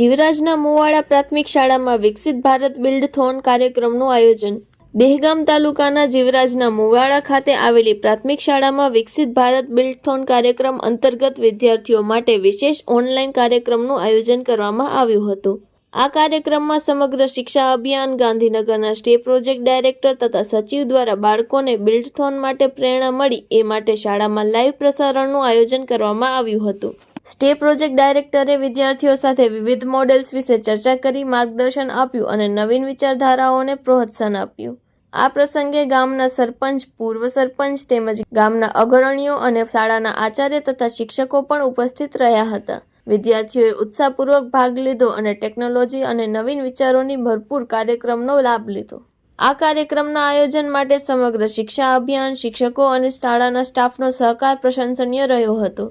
જીવરાજના મુવાડા પ્રાથમિક શાળામાં વિકસિત ભારત બિલ્ડ થોન કાર્યક્રમનું આયોજન. દહેગામ તાલુકાના જીવરાજના મુવાડા ખાતે આવેલી પ્રાથમિક શાળામાં વિકસિત ભારત બિલ્ડથોન કાર્યક્રમ અંતર્ગત વિદ્યાર્થીઓ માટે વિશેષ ઓનલાઈન કાર્યક્રમનું આયોજન કરવામાં આવ્યું હતું. આ કાર્યક્રમમાં સમગ્ર શિક્ષા અભિયાન ગાંધીનગરના સ્ટે પ્રોજેક્ટ ડાયરેક્ટર તથા સચિવ દ્વારા બાળકોને બિલ્ડથોન માટે પ્રેરણા મળી, એ માટે શાળામાં લાઈવ પ્રસારણનું આયોજન કરવામાં આવ્યું હતું. સ્ટે પ્રોજેક્ટ ડાયરેક્ટરે વિદ્યાર્થીઓ સાથે વિવિધ મોડેલ્સ વિશે ચર્ચા કરી માર્ગદર્શન આપ્યું અને નવીન વિચારધારાઓને પ્રોત્સાહન આપ્યું. આ પ્રસંગે ગામના સરપંચ, પૂર્વ સરપંચ તેમજ ગામના અગ્રણીઓ અને શાળાના આચાર્ય તથા શિક્ષકો પણ ઉપસ્થિત રહ્યા હતા. વિદ્યાર્થીઓએ ઉત્સાહપૂર્વક ભાગ લીધો અને ટેકનોલોજી અને નવીન વિચારોની ભરપૂર કાર્યક્રમનો લાભ લીધો. આ કાર્યક્રમના આયોજન માટે સમગ્ર શિક્ષા અભિયાન શિક્ષકો અને શાળાના સ્ટાફનો સહકાર પ્રશંસનીય રહ્યો હતો.